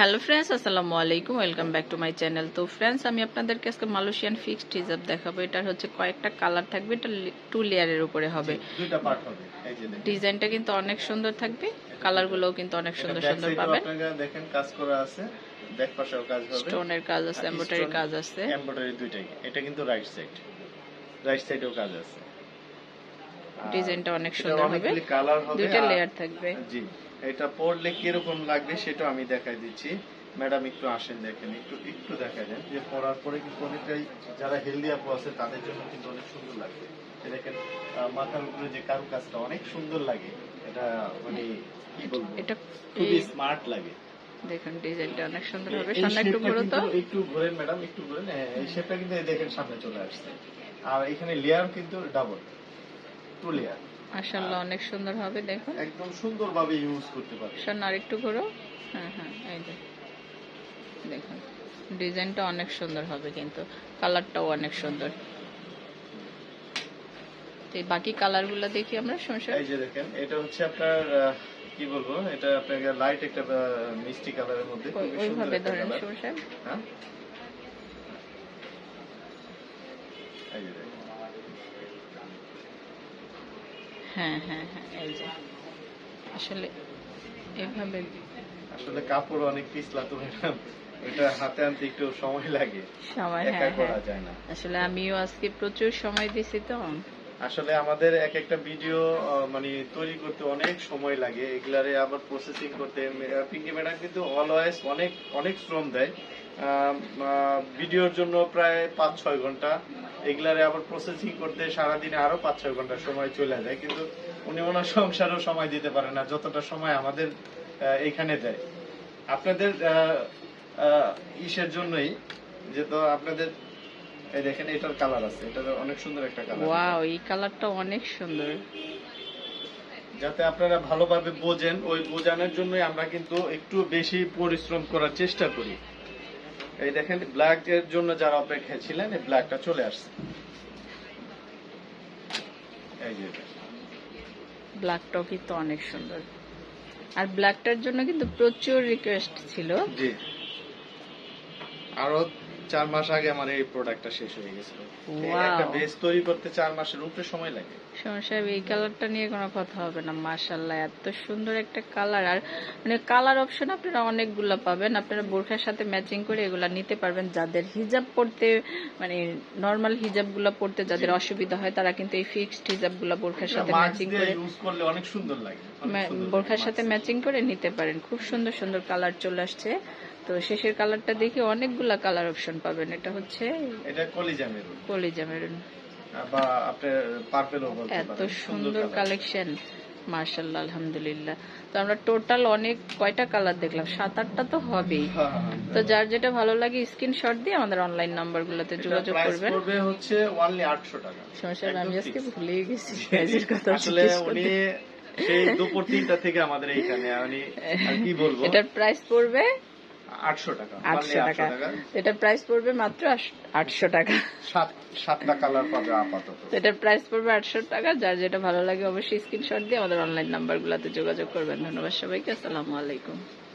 Hello friends আসসালামু আলাইকুম welcome back to my channel তো ফ্রেন্ডস আমি আপনাদেরকে আজকে মালয়েশিয়ান ফিক্সড হিজাব দেখাবো। এটার হচ্ছে কয়েকটা কালার থাকবে। এটা টু লেয়ারের উপরে হবে। দুইটা পার্ট হবে। এই যে দেখেন। ডিজাইনটা কিন্তু অনেক সুন্দর থাকবে। কালারগুলোও কিন্তু অনেক সুন্দর সুন্দর পাবেন আপনারা দেখেন কাজ করা আছে। ব্যাক পাশেও কাজ হবে। স্টোনের কাজ আছে এমব্রয়ডারি কাজ আছে। এমব্রয়ডারি দুইটাই। এটা কিন্তু রাইট সাইড রাইট সাইডেও কাজ আছে। ডিজাইনটা অনেক সুন্দর হবে। দুইটা লেয়ার থাকবে। জি এটা পরলে কীরকম লাগবে সেটা আমি দেখাই দিচ্ছি। ম্যাডাম একটু আসেন দেখেন একটু একটু দেখাই দেন যে পরার পরে কিন্তু অনেকটাই যারা হেলদি আপু আছে তাদের জন্য কিন্তু অনেক সুন্দর লাগবে। দেখেন মাথার উপরে যে কারু কাজটা অনেক সুন্দর লাগে। এটা মানে কি বলব? এটা খুবই স্মার্ট লাগে। দেখেন ডিজাইনটা অনেক সুন্দর হবে। সামনে একটু ঘুরো তো। একটু ঘুরেন ম্যাডাম একটু ঘুরেন। হ্যাঁ, এই শেপটা কিন্তু দেখেন সামনে চলে আসছে। আর এখানে লেয়ার কিন্তু ডাবল টু লেয়ার মাশাআল্লাহ অনেক সুন্দর হবে দেখুন। একদম সুন্দরভাবে ইউজ করতে আরেকটু হ্যাঁ হ্যাঁ এই যে। দেখুন ডিজাইনটা অনেক সুন্দর হবে কিন্তু কালারটাও অনেক সুন্দর। তো এই বাকি কালারগুলো দেখি আমরা সমস্যা এই যে দেখেন এটা হচ্ছে আপনার কি বলব এটা আপনার লাইট একটা মিষ্টি কালারের মধ্যে ওইভাবে ধরেন। সমস্যা হ্যাঁ? এই যে দেখেন। হ্যাঁ হ্যাঁ হ্যাঁ এই যে। আসলে এভাবে আসলে কাপড় অনেক পিছলা তো ম্যাডাম এটা হাতে আনতে একটু সময় লাগে। সময় হ্যাঁ হ্যাঁ। আসলে আমিও আজকে প্রচুর সময় দিছি তো। আসলে আমাদের এক একটা ভিডিও মানে তৈরি করতে অনেক সময় লাগে। এগুলারে আবার প্রসেসিং করতে। পিঙ্কি ম্যাডাম কিন্তু অলওয়েজ অনেক অনেক শ্রম দেয়। ভিডিওর জন্য প্রায় পাঁচ ছয় ঘণ্টা। এগুলারে আবার প্রসেসিং করতে সারাদিনে আরও পাঁচ ছয় ঘণ্টা সময় চলে যায়। কিন্তু উনি ওনার সংসারও সময় দিতে পারে না, যতটা সময় আমাদের এখানে দেয়। আপনাদের ইসের জন্যই যে তো আপনাদের এই দেখেন এটার কালার আছে। এটা অনেক সুন্দর একটা কালার ওয়াও এই কালারটা অনেক সুন্দর। যাতে আপনারা ভালোভাবে বোঝেন ওই বোঝানোর জন্যই আমরা কিন্তু একটু বেশি পরিশ্রম করার চেষ্টা করি। এই দেখেন ব্ল্যাক এর জন্য যারা অপেক্ষায় ছিলেন এই ব্ল্যাকটা চলে আসছে। এই যে। ব্ল্যাকটাও কিন্তু অনেক সুন্দর। আর ব্ল্যাকটার জন্য কিন্তু প্রচুর রিকোয়েস্ট ছিল। জি। আরও চার মাস আগে আমার এই প্রোডাক্টটা শেষ হয়ে গেছিল। একটা বেস তৈরি করতে চার মাসের উপরে সময় লাগে। সমস্যা এই কালারটা নিয়ে কোনো কথা হবে না মাশাল্লাহ এত সুন্দর একটা কালার আর মানে কালার অপশন আপনারা অনেকগুলো পাবেন। আপনারা বোরখার সাথে ম্যাচিং করে এগুলা নিতে পারবেন। যাদের হিজাব পড়তে মানে নর্মাল হিজাবগুলো পড়তে যাদের অসুবিধা হয় তারা কিন্তু এই ফিক্সড হিজাবগুলো বোরখার সাথে ম্যাচিং করে ইউজ করলে অনেক সুন্দর লাগে। বোরখার সাথে ম্যাচিং করে নিতে পারেন। খুব সুন্দর সুন্দর কালার চলে আসছে। তো শেষের কালারটা দেখে অনেকগুলা কালার অপশন পাবেন। এটা হচ্ছে এটা কলিজা মেরুন কলিজা মেরুন বা আপনার পার্পেলও বলতে এত সুন্দর কালেকশন মার্শাল্লাহ আলহামদুলিল্লাহ। তো আমরা টোটাল অনেক কয়টা কালার দেখলাম? সাত আটটা তো হবেই। হ্যাঁ, হ্যাঁ, হ্যাঁ। তো যার যেটা ভালো লাগে স্ক্রিনশট দিয়ে আমাদের অনলাইন নাম্বারগুলোতে যোগাযোগ করবেন। পড়বে হচ্ছে অনলি আটশো টাকা। সমস্যা আমি আজকে। ভুলেই গেছি প্রাইসের কথা আসলে উনি সেই দুপুর তিনটা থেকে আমাদের এইখানে আর কি বলব? এটার প্রাইস পড়বে আটশো টাকা। আটশো টাকা। এটার প্রাইস পড়বে মাত্র আটশো টাকা। সাত সাতটা কালার পাবে আপাতত। এটার প্রাইস পড়বে আটশো টাকা। যার যেটা ভালো লাগে অবশ্যই স্ক্রিনশট দিয়ে আমাদের অনলাইন নাম্বারগুলোতে যোগাযোগ করবেন। ধন্যবাদ সবাইকে। আসসালামু আলাইকুম।